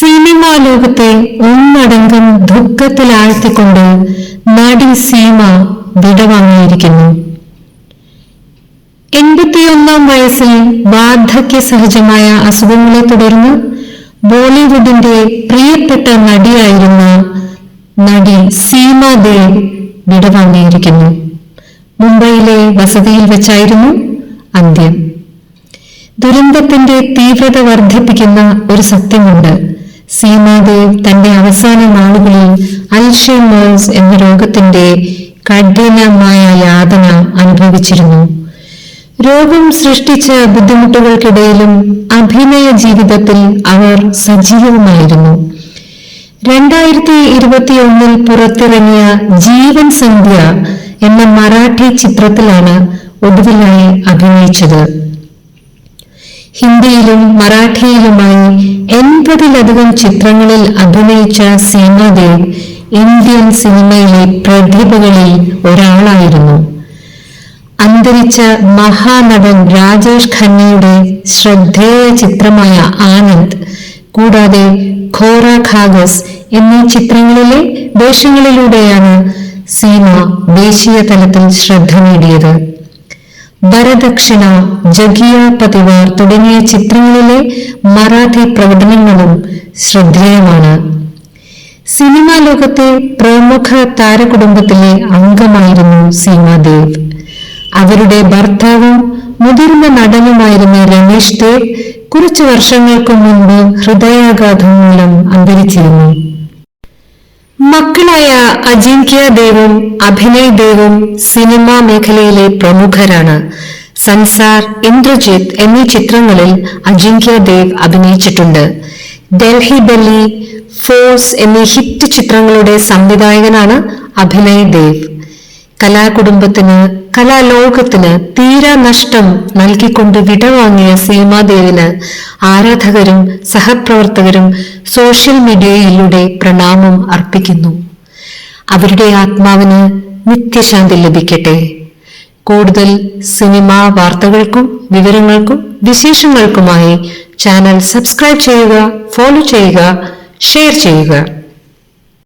Cinema ലോകത്തെ ഒന്നടങ്കം ദുഃഖത്തിലാഴ്ത്തിക്കൊണ്ട് നടി സീമ വിടവാങ്ങിയിരിക്കുന്നു. എൺപത്തിയൊന്നാം വയസ്സിൽ വാർദ്ധക്യ സഹജമായ അസുഖങ്ങളെ തുടർന്ന് ബോളിവുഡിന്റെ പ്രിയപ്പെട്ട നടിയായിരുന്ന നടി സീമ ദേവ് വിടവാങ്ങിയിരിക്കുന്നു. മുംബൈയിലെ വസതിയിൽ വെച്ചായിരുന്നു അന്ത്യം. ദുരന്തത്തിന്റെ തീവ്രത വർദ്ധിപ്പിക്കുന്ന ഒരു സത്യമുണ്ട്. സീമാദേവ് തന്റെ അവസാന നാളുകളിൽ അൽഷേമേഴ്സ് എന്ന രോഗത്തിന്റെ കഠിനമായ യാതന അനുഭവിച്ചിരുന്നു. രോഗം സൃഷ്ടിച്ച ബുദ്ധിമുട്ടുകൾക്കിടയിലും അഭിനയ ജീവിതത്തിൽ അവർ സജീവമായിരുന്നു. രണ്ടായിരത്തി ഇരുപത്തിയൊന്നിൽ പുറത്തിറങ്ങിയ ജീവൻ സന്ധ്യ എന്ന മറാഠി ചിത്രത്തിലാണ് ഒടുവിലായി അഭിനയിച്ചത്. ഹിന്ദിയിലും മറാഠിയിലുമായി എൺപതിലധികം ചിത്രങ്ങളിൽ അഭിനയിച്ച സീമാദേവ് ഇന്ത്യൻ സിനിമയിലെ പ്രതിഭകളിൽ ഒരാളായിരുന്നു. അന്തരിച്ച മഹാനടൻ രാജേഷ് ഖന്നയുടെ ശ്രദ്ധേയ ചിത്രമായ ആനന്ദ് കൂടാതെ ഖോറ ഖാഗസ് എന്നീ ചിത്രങ്ങളിലെ വേഷങ്ങളിലൂടെയാണ് സീമ ദേശീയ തലത്തിൽ ശ്രദ്ധ നേടിയത്. വരദക്ഷിണ ജഗിയ പതിവാർ തുടങ്ങിയ ചിത്രങ്ങളിലെ മറാഠി പ്രകടനങ്ങളും ശ്രദ്ധേയമാണ്. സിനിമാ ലോകത്തെ പ്രമുഖ താരകുടുംബത്തിലെ അംഗമായിരുന്നു സീമാദേവ്. അവരുടെ ഭർത്താവും മുതിർന്ന നടനുമായിരുന്ന രമേശ് ദേവ് കുറച്ചു വർഷങ്ങൾക്ക് മുൻപ് ഹൃദയാഘാതം മൂലം അന്തരിച്ചിരുന്നു. മക്കളായ അജിങ്ക്യ ദേവും അഭിനയ് ദേവും സിനിമാ മേഖലയിലെ പ്രമുഖരാണ്. സൻസാർ ഇന്ദ്രജിത്ത് എന്നീ ചിത്രങ്ങളിൽ അജിങ്ക്യ ദേവ് അഭിനയിച്ചിട്ടുണ്ട്. ഡൽഹി ബല്ലി ഫോഴ്സ് എന്നീ ഹിറ്റ് ചിത്രങ്ങളുടെ സംവിധായകനാണ് അഭിനയ് ദേവ്. കലാകുടുംബത്തിന് കലാലോകത്തിന് തീരാ നഷ്ടം നൽകിക്കൊണ്ട് വിടവാങ്ങിയ സീമാദേവിന് ആരാധകരും സഹപ്രവർത്തകരും സോഷ്യൽ മീഡിയയിലൂടെ പ്രണാമം അർപ്പിക്കുന്നു. അവരുടെ ആത്മാവിന് നിത്യശാന്തി ലഭിക്കട്ടെ. കൂടുതൽ സിനിമാ വാർത്തകൾക്കും വിവരങ്ങൾക്കും വിശേഷങ്ങൾക്കുമായി ചാനൽ സബ്സ്ക്രൈബ് ചെയ്യുക ഫോളോ ചെയ്യുക ഷെയർ ചെയ്യുക.